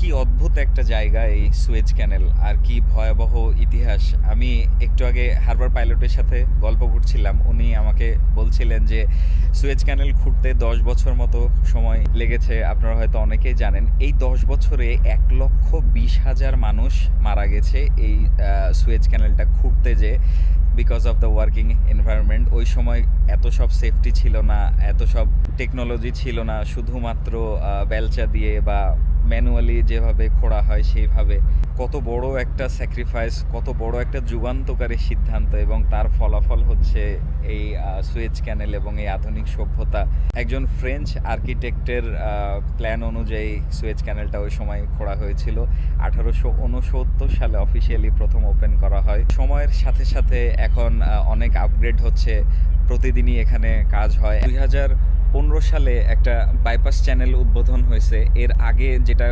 কি অদ্ভুত একটা জায়গা এই সুয়েজ ক্যানেল, আর কি ভয়াবহ ইতিহাস। আমি একটু আগে হারবার পাইলটের সাথে গল্প করছিলাম, উনি আমাকে বলছিলেন যে, সুয়েজ ক্যানেল খুঁড়তে দশ বছর মতো সময় লেগেছে, আপনারা হয়তো অনেকেই জানেন। এই দশ বছরে এক লক্ষ বিশ হাজার মানুষ মারা গেছে এই সুয়েজ ক্যানেলটা খুঁড়তে যে because of the working environment ওই সময় এত সব সেফটি ছিল না, এত সব টেকনোলজি ছিল না, শুধুমাত্র বেলচা দিয়ে বা ম্যানুয়ালি যেভাবে খোঁড়া হয় সেইভাবে। কত বড় একটা স্যাক্রিফাইস কত বড় একটা যুগান্তকারী সিদ্ধান্ত এবং তার ফলাফল হচ্ছে এই সুয়েজ ক্যানেল এবং এই আধুনিক সভ্যতা। একজন ফ্রেঞ্চ আর্কিটেক্টের প্ল্যান অনুযায়ী সুয়েজ ক্যানেলটা ওই সময় খোঁড়া হয়েছিল। আঠারোশো উনসত্তর সালে অফিসিয়ালি প্রথম ওপেন করা হয়। সময়ের সাথে সাথে এখন অনেক আপগ্রেড হচ্ছে। প্রতিদিনই এখানে কাজ হয়। দুই হাজার পনেরো সালে একটা বাইপাস চ্যানেল উদ্বোধন হয়েছে। এর আগে যেটা